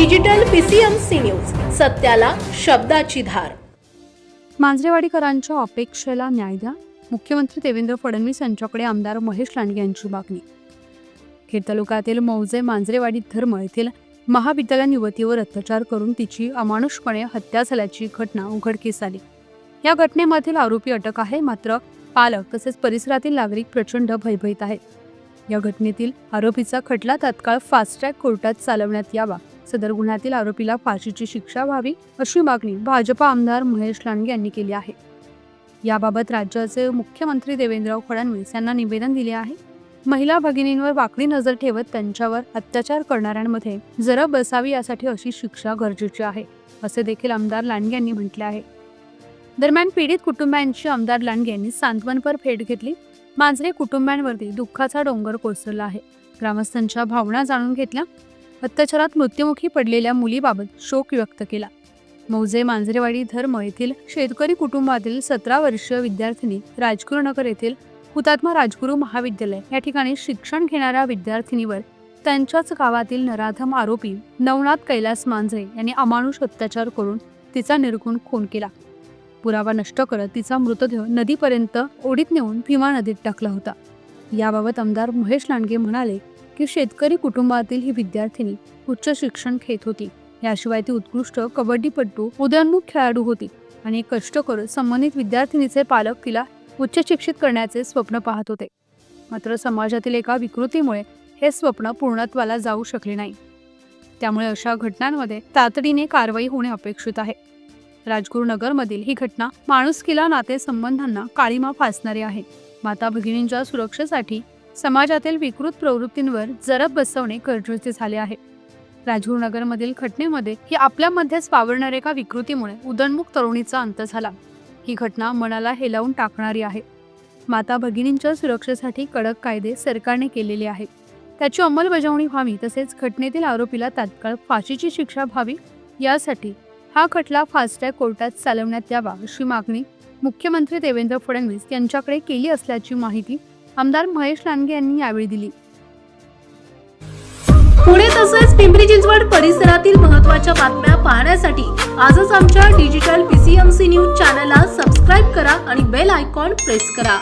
Digital PCMC news सत्याला शब्दाची धार. मांजरेवाडीकरांच्या अपेक्षेला न्याय द्या. मुख्यमंत्री देवेंद्र फडणवीस यांच्याकडे आमदार महेश लांडगे यांची मागणी. खेड तालुक्यातील मौजे मांजरेवाडी धर्म येथील महाविद्यालयीन युवतीवर अत्याचार करून तिची अमानुषपणे हत्या झाल्याची घटना उघडकीस आली. या घटनेमधील आरोपी अटक आहे मात्र पालक तसेच परिसरातील नागरिक प्रचंड भयभीत आहेत. या घटनेतील आरोपीचा खटला तात्काळ फास्ट ट्रॅक कोर्टात चालवण्यात यावा. सदर गुन्ह्यातील आरोपीला फाशीची शिक्षा व्हावी अशी मागणी भाजपा आमदार महेश लांडगे यांनी केली आहे. याबाबत राज्याचे मुख्यमंत्री देवेंद्र फडणवीस यांना निवेदन दिले आहे. महिला भगिनींवर वाकडी नजर ठेवत त्यांच्यावर अत्याचार करणाऱ्यांमध्ये जरब बसावी यासाठी अशी शिक्षा गरजेची आहे असे देखील आमदार लांडगे यांनी म्हटले आहे. दरम्यान पीडित कुटुंबियांची आमदार लांडगे यांनी सांत्वनपर भेट घेतली. मांजरे कुटुंबियांवरती दुःखाचा डोंगर कोसळला आहे. ग्रामस्थांच्या भावना जाणून घेतल्या. अत्याचारात मृत्युमुखी पडलेल्या मुलीबाबत शोक व्यक्त केला. मौजे मांजरेवाडी धर्म येथील शेतकरी कुटुंबातील सतरा वर्षीय विद्यार्थिनी राजगुरुनगर येथील हुतात्मा राजगुरू महाविद्यालय या ठिकाणी शिक्षण घेणाऱ्या विद्यार्थिनीवर त्यांच्याच गावातील नराधम आरोपी नवनाथ कैलास मांजरे यांनी अमानुष अत्याचार करून तिचा निर्गुण खून केला. पुरावा नष्ट करत तिचा मृतदेह नदीपर्यंत ओढीत नेऊन भीमा नदीत टाकला होता. याबाबत आमदार महेश लांडगे म्हणाले की शेतकरी कुटुंबातील ही विद्यार्थिनी उच्च शिक्षण घेत होती. याशिवाय ती उत्कृष्ट कबड्डीपटू उदयोन्मुख खेळाडू होती आणि कष्ट करत संबंधित विद्यार्थिनीचे पालक तिला उच्च शिक्षित करण्याचे स्वप्न पाहत होते. मात्र समाजातील एका विकृतीमुळे हे स्वप्न पूर्णत्वाला जाऊ शकले नाही. त्यामुळे अशा घटनांमध्ये तातडीने कारवाई होणे अपेक्षित आहे. राजगुरुनगरमधील ही घटना माणुसकीला नातेसंबंधांना काळीमा फासणारी आहे. माता भगिनींच्या सुरक्षेसाठी समाजातील विकृत प्रवृत्तींवर जरब बसवणे गरजेचे झाले आहे. राजगुरुनगरमधील घटनेमध्ये ही आपल्यामध्येच वावरणाऱ्या एका विकृतीमुळे उदन्मुख तरुणीचा अंत झाला. ही घटना मनाला हेलावून टाकणारी आहे. माता भगिनींच्या सुरक्षेसाठी कडक कायदे सरकारने केलेले आहेत. त्याची अंमलबजावणी व्हावी तसेच घटनेतील आरोपीला तात्काळ फाशीची शिक्षा व्हावी यासाठी हा खटला फास्टॅग कोर्टात चालवण्यात यावा अशी मागणी मुख्यमंत्री देवेंद्र फडणवीस यांच्याकडे केली असल्याची माहिती आमदार महेश लांडगे यांनी यावेळी दिली. पुणे तसेच पिंपरी चिंचवड परिसरातील महत्त्वाच्या बातम्या पाहण्यासाठी आजच आमच्या डिजिटल पीसीएमसी न्यूज चॅनलला सबस्क्राईब करा आणि बेल आयकॉन प्रेस करा.